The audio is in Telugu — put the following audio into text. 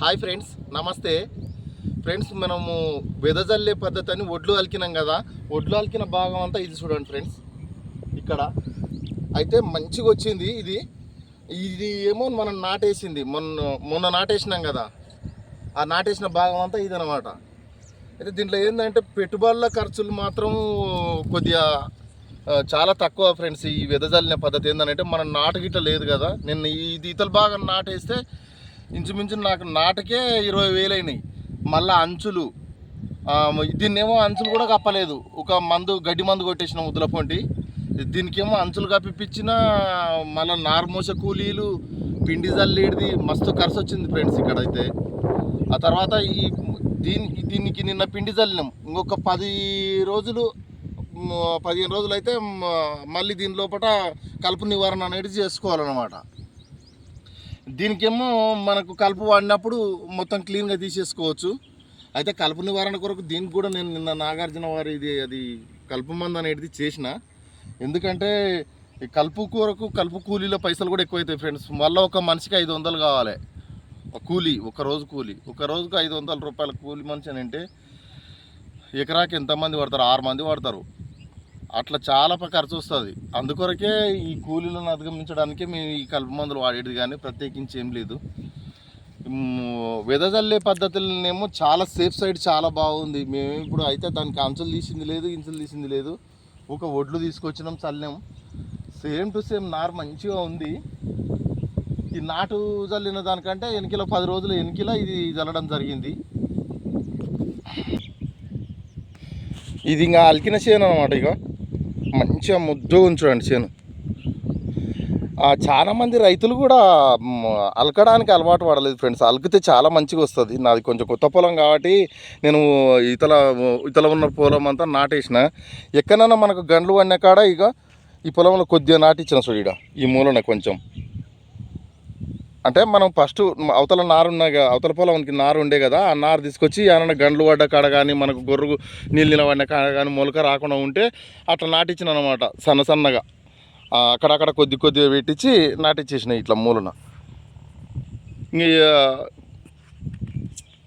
హాయ్ ఫ్రెండ్స్ నమస్తే. ఫ్రెండ్స్ మనము వెదజల్లే పద్ధతి అని ఒడ్లు అలికినాం కదా. ఒడ్లు అలికిన భాగం అంతా ఇది చూడండి ఫ్రెండ్స్. ఇక్కడ అయితే మంచిగా వచ్చింది ఇది. ఇది ఏమో మనం నాటేసింది. మొన్న మొన్న నాటేసినాం కదా. ఆ నాటేసిన భాగం అంతా ఇది అనమాట అయితే దీంట్లో ఏంటంటే పెట్టుబడుల ఖర్చులు మాత్రం కొద్దిగా చాలా తక్కువ ఫ్రెండ్స్ ఈ వెదజల్లిన పద్ధతి. ఏంటంటే మనం నాటు గిట్ల లేదు కదా. నిన్న ఇది ఇతల భాగం నాటేస్తే ఇంచుమించు నాకు నాటకే ఇరవై వేలైనాయి. మళ్ళీ అంచులు. దీన్నేమో అంచులు కూడా కప్పలేదు. ఒక మందు గడ్డి మందు కొట్టేసిన ముద్దులపొంటి దీనికేమో అంచులు కప్పిపించిన మళ్ళీ నార్మోస కూలీలు పిండి జల్లేడిది మస్తు ఖర్చు వచ్చింది ఫ్రెండ్స్ ఇక్కడ అయితే ఆ తర్వాత ఈ దీని దీనికి నిన్న పిండి చల్లినాం ఇంకొక పది రోజులు పదిహేను రోజులు అయితే మళ్ళీ దీని లోపల కలుపు నివారణ అనేది చేసుకోవాలన్నమాట. దీనికేమో మనకు కలుపు వాడినప్పుడు మొత్తం క్లీన్గా తీసేసుకోవచ్చు. అయితే కలుపు నివారణ కొరకు దీనికి కూడా నేను నిన్న నాగార్జున వారి ఇది అది కలుపు మందు అనేది చేసిన. ఎందుకంటే ఈ కలుపు కూరకు కలుపు కూలీలో పైసలు కూడా ఎక్కువైతాయి ఫ్రెండ్స్. మళ్ళీ ఒక మనిషికి ఐదు వందలు కావాలి. కూలీ ఒక రోజు కూలీ. ఒక రోజుకు ఐదు వందల రూపాయల కూలి మనిషి అని అంటే ఎకరాకి ఎంతమంది పడతారు? ఆరు మంది పడతారు. అట్లా చాలా ఖర్చు వస్తుంది. అందుకొరకే ఈ కూలీలను అధిగమించడానికే మేము ఈ కలుపు మందులు వాడేది కానీ ప్రత్యేకించి ఏం లేదు. మ్, వెదజల్లే పద్ధతులనేమో చాలా సేఫ్ సైడ్ చాలా బాగుంది. మేము ఇప్పుడు అయితే దానికి అంచులు తీసింది లేదు ఇంచులు తీసింది లేదు. ఒక ఒడ్లు తీసుకొచ్చినాం చల్లాం. సేమ్ టు సేమ్ నార్ మంచిగా ఉంది. ఈ నాటు చల్లిన దానికంటే ఎనికిల పది రోజులు ఎనికిల ఇది చల్లడం జరిగింది. ఇది ఇంకా అలికిన చేను అనమాట ఇక మంచిగా ముద్దు ఉంచుడండి చేను. చాలామంది రైతులు కూడా అలకడానికి అలవాటు పడలేదు ఫ్రెండ్స్. అలికితే చాలా మంచిగా వస్తుంది. నాది కొంచెం కొత్త పొలం కాబట్టి నేను ఇతల ఇతల ఉన్న పొలం అంతా నాటేసిన. ఎక్కడైనా మనకు గండ్లు పడిన కాడ ఇక ఈ పొలంలో కొద్దిగా నాటించిన చూడు ఈ మూలన కొంచెం. అంటే మనం ఫస్ట్ అవతల నారు కదా అవతల పొలంకి నారు ఉండే కదా ఆ నారు తీసుకొచ్చి ఏమైనా గండ్లు పడ్డ కాడ కానీ మనకు గొర్రెకు నీళ్ళు నిలబడిన కాడ కానీ మొలక రాకుండా ఉంటే అట్లా నాటించిన అనమాట సన్న సన్నగా. అక్కడక్కడ కొద్ది కొద్దిగా పెట్టించి నాటించేసిన ఇట్లా మూలన.